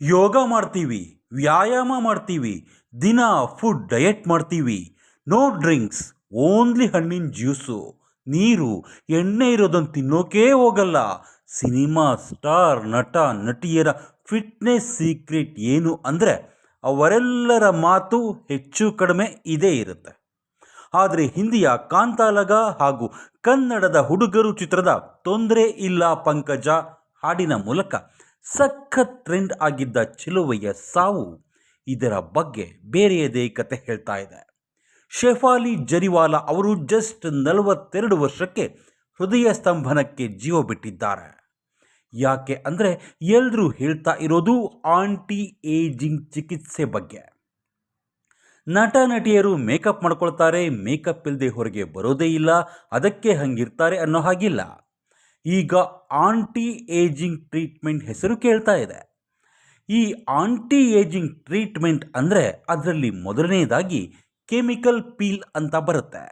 ಯೋಗ ಮಾಡ್ತೀವಿ, ವ್ಯಾಯಾಮ ಮಾಡ್ತೀವಿ, ದಿನ ಫುಡ್, ಡಯೆಟ್ ಮಾಡ್ತೀವಿ. ನೋ ಡ್ರಿಂಕ್ಸ್, ಓನ್ಲಿ ಹಣ್ಣಿನ ಜ್ಯೂಸು. ನೀರು, ಎಣ್ಣೆ ಇರೋದನ್ನು ತಿನ್ನೋಕೇ ಹೋಗಲ್ಲ. ಸಿನಿಮಾ ಸ್ಟಾರ್, ನಟ, ನಟಿಯರ ಫಿಟ್ನೆಸ್ ಸೀಕ್ರೆಟ್ ಏನು ಅಂದರೆ ಅವರೆಲ್ಲರ ಮಾತು ಹೆಚ್ಚು ಕಡಿಮೆ ಇದೇ ಇರುತ್ತೆ. ಆದರೆ ಹಿಂದಿಯ ಕಾಂತಾಲಗ ಹಾಗೂ ಕನ್ನಡದ ಹುಡುಗರು ಚಿತ್ರದ ತೊಂದರೆ ಇಲ್ಲ ಪಂಕಜ ಹಾಡಿನ ಮೂಲಕ ಸಖತ್ ಟ್ರೆಂಡ್ ಆಗಿದ್ದ ಚಿಲುವೆಯ ಸಾವು ಇದರ ಬಗ್ಗೆ ಬೇರೆಯದೇ ಕತೆ ಹೇಳ್ತಾ ಇದೆ. ಶೆಫಾಲಿ ಜರಿವಾಲ ಅವರು ಜಸ್ಟ್ ನಲವತ್ತೆರಡು ವರ್ಷಕ್ಕೆ ಹೃದಯ ಸ್ತಂಭನಕ್ಕೆ ಜೀವ ಬಿಟ್ಟಿದ್ದಾರೆ. ಯಾಕೆ ಅಂದರೆ ಎಲ್ಲರೂ ಹೇಳ್ತಾ ಇರೋದು ಆಂಟಿ ಏಜಿಂಗ್ ಚಿಕಿತ್ಸೆ ಬಗ್ಗೆ. ನಟ, ನಟಿಯರು ಮೇಕಪ್ ಮಾಡ್ಕೊಳ್ತಾರೆ ಮೇಕಪ್ ಇಲ್ಲದೆ ಹೊರಗೆ ಬರೋದೇ ಇಲ್ಲ, ಅದಕ್ಕೆ ಹಂಗಿರ್ತಾರೆ ಅನ್ನೋ ಹಾಗಿಲ್ಲ. ಈಗ ಆಂಟಿ ಏಜಿಂಗ್ ಟ್ರೀಟ್ಮೆಂಟ್ ಹೆಸರು ಕೇಳ್ತಾ ಇದೆ. ಈ ಆಂಟಿ ಏಜಿಂಗ್ ಟ್ರೀಟ್ಮೆಂಟ್ ಅಂದರೆ ಅದರಲ್ಲಿ ಮೊದಲನೇದಾಗಿ ಕೆಮಿಕಲ್ ಪೀಲ್ ಅಂತ ಬರುತ್ತೆ.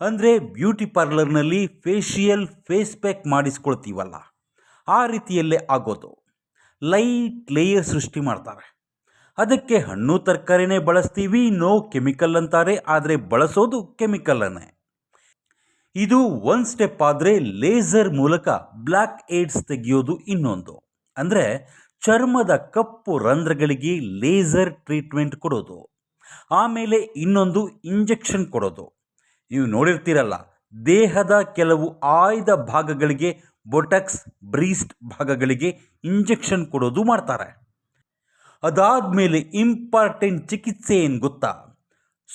ಅಂದರೆ ಬ್ಯೂಟಿ ಪಾರ್ಲರ್ನಲ್ಲಿ ಫೇಶಿಯಲ್ ಫೇಸ್ ಪ್ಯಾಕ್ ಮಾಡಿಸ್ಕೊಳ್ತೀವಲ್ಲ, ಆ ರೀತಿಯಲ್ಲೇ ಆಗೋದು. ಲೈಟ್ ಲೇಯರ್ ಸೃಷ್ಟಿ ಮಾಡ್ತಾರೆ. ಅದಕ್ಕೆ ಹಣ್ಣು ತರಕಾರಿನೇ ಬಳಸ್ತೀವಿ ನೋ ಕೆಮಿಕಲ್ ಅಂತಾರೆ, ಆದರೆ ಬಳಸೋದು ಕೆಮಿಕಲ್ಲನ್ನೇ ಇದು ಒಂದು ಸ್ಟೆಪ್ ಆದರೆ ಲೇಸರ್ ಮೂಲಕ ಬ್ಲ್ಯಾಕ್ ಏಡ್ಸ್ ತೆಗೆಯೋದು ಇನ್ನೊಂದು. ಅಂದರೆ ಚರ್ಮದ ಕಪ್ಪು ರಂಧ್ರಗಳಿಗೆ ಲೇಸರ್ ಟ್ರೀಟ್ಮೆಂಟ್ ಕೊಡೋದು. ಆಮೇಲೆ ಇನ್ನೊಂದು ಇಂಜೆಕ್ಷನ್ ಕೊಡೋದು. ನೀವು ನೋಡಿರ್ತೀರಲ್ಲ, ದೇಹದ ಕೆಲವು ಆಯ್ದ ಭಾಗಗಳಿಗೆ ಬೊಟಕ್ಸ್ ಬ್ರೀಸ್ಟ್ ಭಾಗಗಳಿಗೆ ಇಂಜೆಕ್ಷನ್ ಕೊಡೋದು ಮಾಡ್ತಾರೆ. ಅದಾದ ಮೇಲೆ ಇಂಪಾರ್ಟೆಂಟ್ ಚಿಕಿತ್ಸೆ ಏನು ಗೊತ್ತಾ?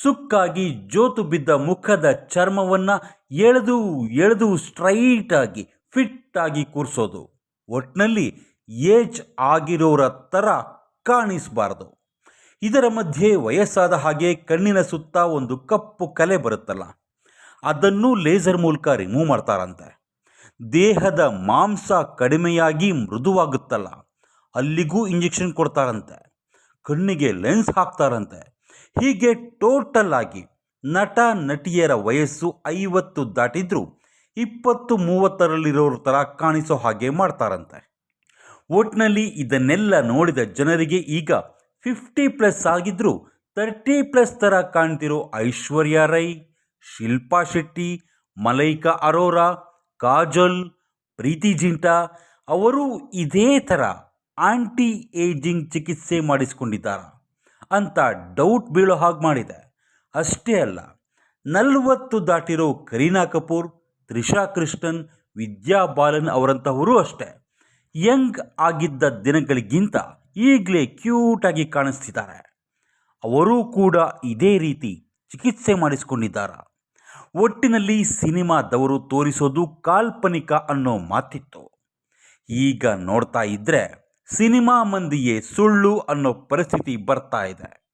ಸುಕ್ಕಾಗಿ ಜೋತು ಬಿದ್ದ ಮುಖದ ಚರ್ಮವನ್ನು ಎಳೆದು ಎಳೆದು ಸ್ಟ್ರೈಟಾಗಿ, ಫಿಟ್ಟಾಗಿ ಕೂರಿಸೋದು. ಒಟ್ಟಿನಲ್ಲಿ ಏಜ್ ಆಗಿರೋರ ಥರ ಕಾಣಿಸಬಾರ್ದು. ಇದರ ಮಧ್ಯೆ ವಯಸ್ಸಾದ ಹಾಗೆ ಕಣ್ಣಿನ ಸುತ್ತ ಒಂದು ಕಪ್ಪು ಕಲೆ ಬರುತ್ತಲ್ಲ. ಅದನ್ನು ಲೇಸರ್ ಮೂಲಕ ರಿಮೂವ್ ಮಾಡ್ತಾರಂತೆ. ದೇಹದ ಮಾಂಸ ಕಡಿಮೆಯಾಗಿ ಮೃದುವಾಗುತ್ತಲ್ಲ. ಅಲ್ಲಿಗೂ ಇಂಜೆಕ್ಷನ್ ಕೊಡ್ತಾರಂತೆ. ಕಣ್ಣಿಗೆ ಲೆನ್ಸ್ ಹಾಕ್ತಾರಂತೆ. ಹೀಗೆ ಟೋಟಲ್ ಆಗಿ ನಟ, ನಟಿಯರ ವಯಸ್ಸು ಐವತ್ತು ದಾಟಿದ್ರು ಇಪ್ಪತ್ತು ಮೂವತ್ತರಲ್ಲಿರೋರ ಥರ ಕಾಣಿಸೋ ಹಾಗೆ ಮಾಡ್ತಾರಂತೆ. ಒಟ್ಟಿನಲ್ಲಿ ಇದನ್ನೆಲ್ಲ ನೋಡಿದ ಜನರಿಗೆ ಈಗ ಫಿಫ್ಟಿ ಪ್ಲಸ್ ಆಗಿದ್ದರೂ ತರ್ಟಿ ಪ್ಲಸ್ ಥರ ಕಾಣ್ತಿರೋ ಐಶ್ವರ್ಯ ರೈ, ಶಿಲ್ಪಾ ಶೆಟ್ಟಿ, ಮಲೈಕಾ ಅರೋರಾ, ಕಾಜಲ್, ಪ್ರೀತಿ ಜಿಂಟಾ ಅವರು ಇದೇ ಥರ ಆಂಟಿ ಏಜಿಂಗ್ ಚಿಕಿತ್ಸೆ ಮಾಡಿಸ್ಕೊಂಡಿದ್ದಾರಾ. ಅಂತ ಡೌಟ್ ಬೀಳೋ ಹಾಗೆ ಮಾಡಿದೆ. ಅಷ್ಟೇ ಅಲ್ಲ, ನಲವತ್ತು ದಾಟಿರೋ ಕರೀನಾ ಕಪೂರ್, ತ್ರಿಷಾ ಕೃಷ್ಣನ್, ವಿದ್ಯಾ ಬಾಲನ್ ಅವರಂತಹವರು ಅಷ್ಟೇ. ಯಂಗ್ ಆಗಿದ್ದ ದಿನಗಳಿಗಿಂತ ಈಗಲೇ ಕ್ಯೂಟಾಗಿ ಕಾಣಿಸ್ತಿದ್ದಾರೆ. ಅವರೂ ಕೂಡ ಇದೇ ರೀತಿ ಚಿಕಿತ್ಸೆ ಮಾಡಿಸಿಕೊಂಡಿದ್ದಾರೆ. ಒಟ್ಟಿನಲ್ಲಿ ಸಿನಿಮಾದವರು ತೋರಿಸೋದು ಕಾಲ್ಪನಿಕ ಅನ್ನೋ ಮಾತಿತ್ತು. ಈಗ ನೋಡ್ತಾ ಇದ್ದರೆ ಸಿನಿಮಾ ಮಂದಿಯೇ ಸುಳ್ಳು ಅನ್ನೋ ಪರಿಸ್ಥಿತಿ ಬರ್ತಾ ಇದೆ.